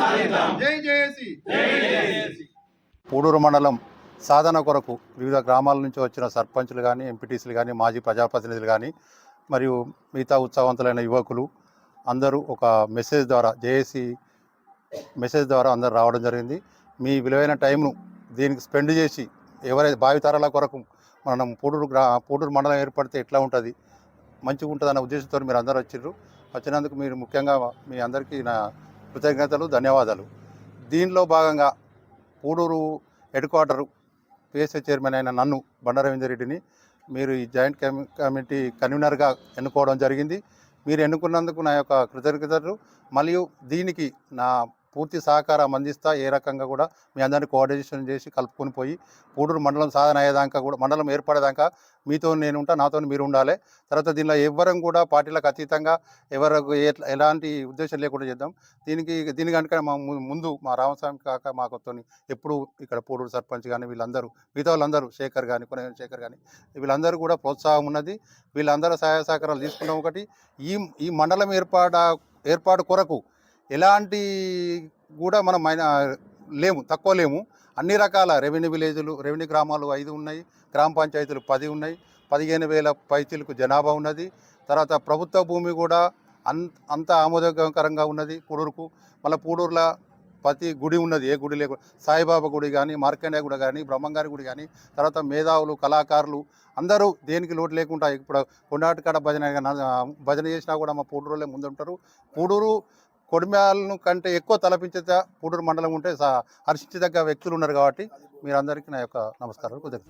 సాధిద్దాం. జై పూడూరు మండలం సాధన కొరకు వివిధ గ్రామాల నుంచి వచ్చిన సర్పంచులు కానీ ఎంపీటీసీలు కానీ మాజీ ప్రజాప్రతినిధులు కానీ మరియు మిగతా ఉత్సాహవంతులైన యువకులు అందరూ ఒక మెసేజ్ ద్వారా జేఏసీ మెసేజ్ ద్వారా అందరూ రావడం జరిగింది. మీ విలువైన టైంను దీనికి స్పెండ్ చేసి ఎవరైతే భావితరాల కొరకు మనం పూడూరు గ్రా పూడూరు మండలం ఏర్పడితే ఎట్లా ఉంటుంది? మంచిగా ఉంటుంది అన్న ఉద్దేశంతో మీరు అందరూ వచ్చిర్రు. వచ్చినందుకు మీరు ముఖ్యంగా మీ అందరికీ నా కృతజ్ఞతలు ధన్యవాదాలు. దీనిలో భాగంగా Pudur head quarter PSI chairman అయిన నన్ను బండరవీందరెడ్డిని మీరు ఈ జాయింట్ కమిటీ కన్వీనర్గా ఎన్నుకోవడం జరిగింది. మీరు ఎన్నుకున్నందుకు నా యొక్క కృతజ్ఞతలు. మరియు దీనికి నా పూర్తి సహకారం అందిస్తా ఏ రకంగా కూడా మీ అందరినీ కోఆర్డినేషన్ చేసి కలుపుకొని పోయి పూడూరు మండలం సాధన అయ్యేదాకా కూడా మండలం ఏర్పడేదాకా మీతో నేను ఉంటా నాతో మీరు ఉండాలి. తర్వాత దీనిలో ఎవ్వరం కూడా పార్టీలకు అతీతంగా ఎవరికి ఎలాంటి ఉద్దేశం లేకుండా చేద్దాం. దీనికి దీని కనుక మా ముందు మా రామస్వామి కాక మాకు ఎప్పుడు ఇక్కడ పూడూరు సర్పంచ్ కానీ వీళ్ళందరూ మిగతా వాళ్ళందరూ శేఖర్ కానీ కొనగని శేఖర్ కానీ వీళ్ళందరూ కూడా ప్రోత్సాహం ఉన్నది. వీళ్ళందరూ సహాయ సహకారాలు తీసుకున్నాం ఒకటి ఈ ఈ మండలం ఏర్పాటు ఏర్పాటు కొరకు ఎలాంటి కూడా మనం మైన లేము తక్కువ లేము. అన్ని రకాల రెవెన్యూ విలేజ్లు రెవెన్యూ గ్రామాలు ఐదు ఉన్నాయి గ్రామ పంచాయతీలు పది ఉన్నాయి పదిహేను వేల పైచీలకు జనాభా ఉన్నది. తర్వాత ప్రభుత్వ భూమి కూడా అన్ అంత ఆమోదకరంగా ఉన్నది పూడూరుకు. మళ్ళీ పూడూరులో ప్రతి గుడి ఉన్నది ఏ గుడి లేకుండా సాయిబాబా గుడి కానీ మార్కండే గుడి కానీ బ్రహ్మంగారి గుడి కానీ తర్వాత మేధావులు కళాకారులు అందరూ దేనికి లోటు లేకుండా ఇప్పుడు కొండాటకాడ భజన భజన చేసినా కూడా మా పూడూరులో ముందుంటారు. పూడూరు కొడిమ్యాలను కంటే ఎక్కువ తలపించే పూడూరు మండలం ఉంటే హర్షించదగ్గ వ్యక్తులు ఉన్నారు కాబట్టి మీరందరికీ నా యొక్క నమస్కారాలు కుదిరి